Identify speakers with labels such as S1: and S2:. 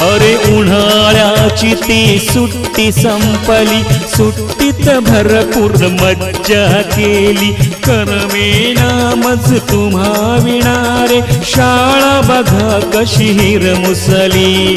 S1: अरे उन्हाळ्याची ती सुट्टी संपली. सुट्टीत भरपूर मज्जा केली. करमेना मज तुम्हा विणारे. शाळा बघा कशी हिर मुसली